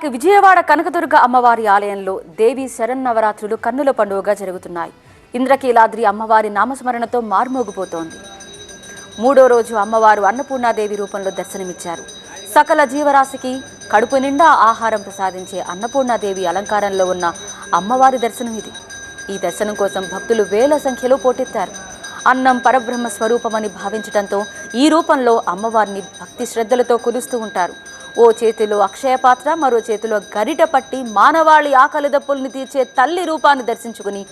విజయవాడ కనకదుర్గ అమ్మవారి ఆలయంలో దేవి శరన్నవరాత్రులు కన్నుల పండుగగా జరుగుతున్నాయి. ఇంద్రకీలాద్రి అమ్మవారి నామస్మరణతో మార్మోగిపోతోంది. మూడో రోజు అమ్మవారు అన్నపూర్ణాదేవి రూపంలో దర్శనమిచ్చారు. సకల జీవరాశికి కడుపు నిండా ఆహారం ప్రసాదించే అన్నపూర్ణాదేవి అలంకారంలో ఉన్న అమ్మవారి దర్శనం ఇది ఈ దర్శనం కోసం భక్తులు వేల సంఖ్యలో పోటెత్తారు. అన్నం పరబ్రహ్మ స్వరూపమని భావించడంతో ఈ రూపంలో అమ్మవారిని భక్తి శ్రద్ధలతో కొలుస్తూ ఉంటారు. ఓ చేతిలో అక్షయ పాత్ర మరో చేతిలో గరిట పట్టి మానవాళి ఆకలి దప్పుల్ని తీర్చే తల్లి రూపాన్ని దర్శించుకుని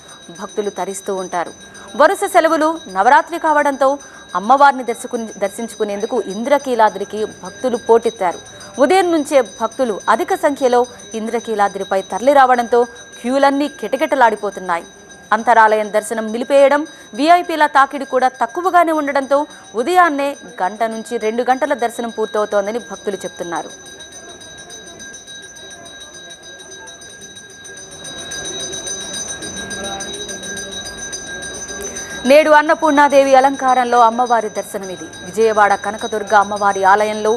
భక్తులు తరిస్తూ ఉంటారు. వరుస సెలవులు నవరాత్రి కావడంతో అమ్మవారిని దర్శకుని దర్శించుకునేందుకు ఇంద్రకీలాద్రికి భక్తులు పోటెత్తారు. ఉదయం నుంచే భక్తులు అధిక సంఖ్యలో ఇంద్రకీలాద్రిపై తరలి రావడంతో క్యూలన్నీ కిటకిటలాడిపోతున్నాయి. అంతరాలయం దర్శనం నిలిపేయడం వీఐపీల తాకిడి కూడా తక్కువగానే ఉండడంతో ఉదయాన్నే గంట నుంచి రెండు గంటల దర్శనం పూర్తవుతోందని భక్తులు చెప్తున్నారు. నేడు అన్నపూర్ణాదేవి అలంకారంలో అమ్మవారి దర్శనం ఇది. విజయవాడ కనకదుర్గ అమ్మవారి ఆలయంలో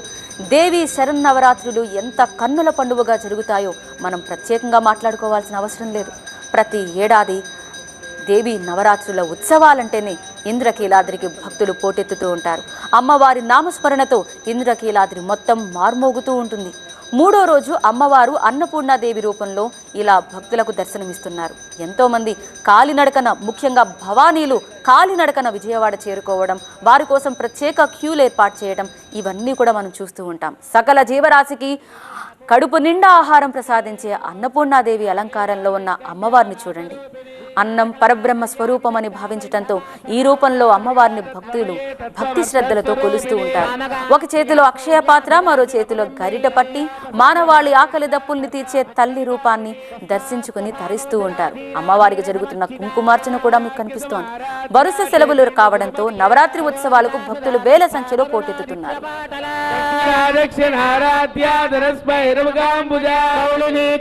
దేవి శరన్నవరాత్రులు ఎంత కన్నుల పండుగగా జరుగుతాయో మనం ప్రత్యేకంగా మాట్లాడుకోవాల్సిన అవసరం లేదు. ప్రతి ఏడాది దేవి నవరాత్రుల ఉత్సవాలంటేనే ఇంద్రకీలాద్రికి భక్తులు పోటెత్తుతూ ఉంటారు. అమ్మవారి నామస్మరణతో ఇంద్రకీలాద్రి మొత్తం మార్మోగుతూ ఉంటుంది. మూడో రోజు అమ్మవారు అన్నపూర్ణాదేవి రూపంలో ఇలా భక్తులకు దర్శనమిస్తున్నారు. ఎంతోమంది కాలినడకన ముఖ్యంగా భవానీలు కాలినడకన విజయవాడ చేరుకోవడం వారి కోసం ప్రత్యేక క్యూలు ఏర్పాటు చేయడం ఇవన్నీ కూడా మనం చూస్తూ ఉంటాం. సకల జీవరాశికి కడుపు నిండా ఆహారం ప్రసాదించే అన్నపూర్ణాదేవి అలంకారంలో ఉన్న అమ్మవారిని చూడండి. అన్నం పరబ్రహ్మ స్వరూపమని భావించటంతో ఈ రూపంలో అమ్మవారిని భక్తులు భక్తి శ్రద్ధలతో కొలుస్తూ ఉంటారు. ఒక చేతిలో అక్షయ పాత్ర మరో చేతిలో గరిట పట్టి మానవాళి ఆకలి దప్పుల్ని తీర్చే తల్లి రూపాన్ని దర్శించుకుని తరిస్తూ ఉంటారు. అమ్మవారికి జరుగుతున్న కుంకుమార్చన కూడా మీకు కనిపిస్తోంది. వరుస సెలవులు కావడంతో నవరాత్రి ఉత్సవాలకు భక్తులు వేల సంఖ్యలో పోటెత్తుతున్నారు.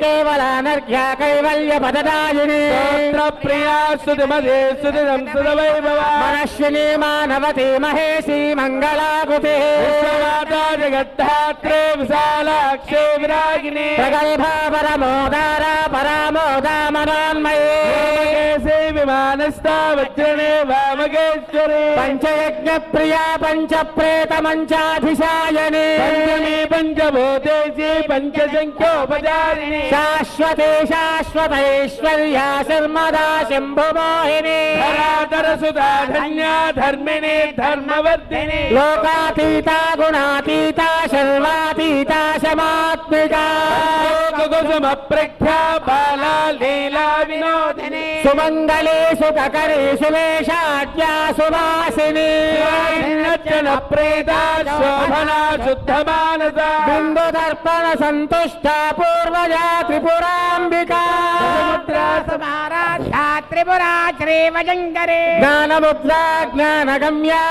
కేవలానర్ఘ్య కైవల్య పదదాయిని. ప్రియా సుతిమదే సుతిదం సుతవైభవ మనశ్విని మానవతి మహేషి మంగళాకృతి విశ్వమాతా జగద్ధాత్రే విశాలాక్షే విరాగిని ప్రగల్భ పరమోదార పరామోదామనాన్మయే విమానస్థా వజ్రణే వామగేశ్వరి పంచయజ్ఞ ప్రియా పంచ ప్రేత మంచాధిశాయని పంచమీ పంచభూతేసి పంచసంఖ్యోపచారిణి శాశ్వతే శాశ్వతైశ్వర్యా शाश्वतैश्वर्या सर्वदा शम्भुमोहिनी धराधरसुधा धन्या धर्मिणी धर्मवर्धिनी। लोकातीता गुणातीता सर्वातीता समात्मिका కుసుమ ప్రఖ్యా బాలా లీలా వినోదిని సుమంగళే సుఖకరే సువేషాద్యా సువాసిని నచ్చన ప్రేత శోభనా శుద్ధ మానస బిందు దర్పణ సంతుష్ట పూర్వజా త్రిపురాంబికా త్రిపురా జ్ఞానముద్రా జ్ఞానగమ్యా